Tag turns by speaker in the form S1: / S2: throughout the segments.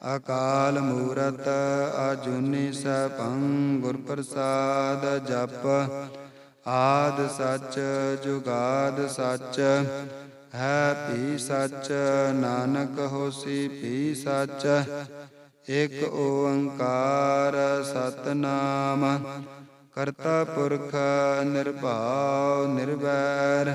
S1: ਅਕਾਲ ਮੂਰਤ ਅਜੂਨੀ ਸਭੰ ਗੁਰ ਪ੍ਰਸਾਦ ਜਪ। ਆਦ ਸੱਚ, ਜੁਗਾਦ ਸੱਚ, ਹੈ ਭੀ ਸੱਚ, ਨਾਨਕ ਹੋਸੀ ਭੀ ਸੱਚ, ਇਕ ਓੰਕਾਰ ਸਤਨਾਮ। ਕਰਤਾ ਪੁਰਖ ਨਿਰਭਉ ਨਿਰਵੈਰ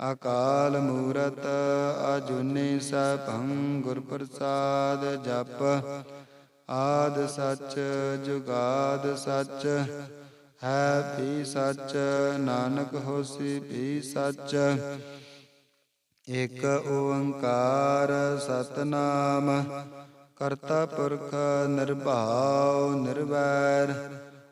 S1: ਅਕਾਲ ਮੂਰਤ ਅਜੂਨੀ ਸੈਭੰ ਗੁਰ ਪ੍ਰਸਾਦ ਜਪ। ਆਦ ਸੱਚ, ਜੁਗਾਦ ਸੱਚ, ਹੈ ਵੀ ਸੱਚ, ਨਾਨਕ ਹੋਸੀ ਭੀ ਸੱਚ। ਇਕ ਓੰਕਾਰ ਸਤਨਾਮ, ਕਰਤਾ ਪੁਰਖ ਨਿਰਭਉ ਨਿਰਵੈਰ।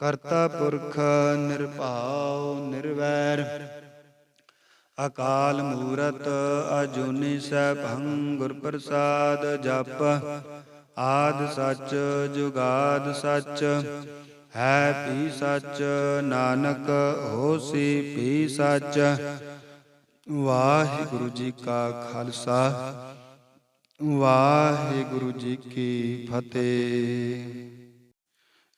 S1: ਕਰਤਾ ਪੁਰਖ ਨਿਰਭਉ ਨਿਰਵੈਰ, ਅਕਾਲ ਮੂਰਤ ਅਜੂਨੀ ਸੈਭੰ ਗੁਰ ਪ੍ਰਸਾਦ ਜਪ, ਆਦ ਸੱਚ ਜੁਗਾਦ ਸੱਚ, ਹੈ ਪੀ ਸੱਚ ਨਾਨਕ ਹੋਸੀ ਪੀ ਸੱਚ। ਵਾਹਿਗੁਰੂ ਜੀ ਕਾ ਖਾਲਸਾ, ਵਾਹਿਗੁਰੂ ਜੀ ਕੀ ਫਤਿਹ।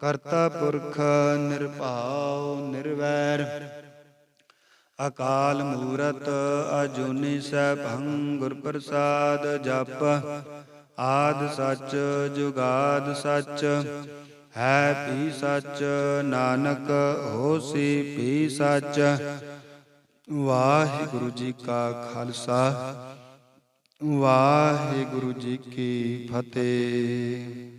S1: ਕਰਤਾ ਪੁਰਖ ਨਿਰਭਉ ਨਿਰਵੈਰ, ਅਕਾਲ ਮੂਰਤ ਅਜੂਨੀ ਸੈਭੰ ਗੁਰ ਪ੍ਰਸਾਦ ਜਪ, ਆਦ ਸੱਚ ਜੁਗਾਦ ਸੱਚ, ਹੈ ਪੀ ਸੱਚ ਨਾਨਕ ਹੋਸੀ ਪੀ ਸੱਚ। ਵਾਹਿਗੁਰੂ ਜੀ ਕਾ ਖਾਲਸਾ, ਵਾਹਿਗੁਰੂ ਜੀ ਕੀ ਫਤਿਹ।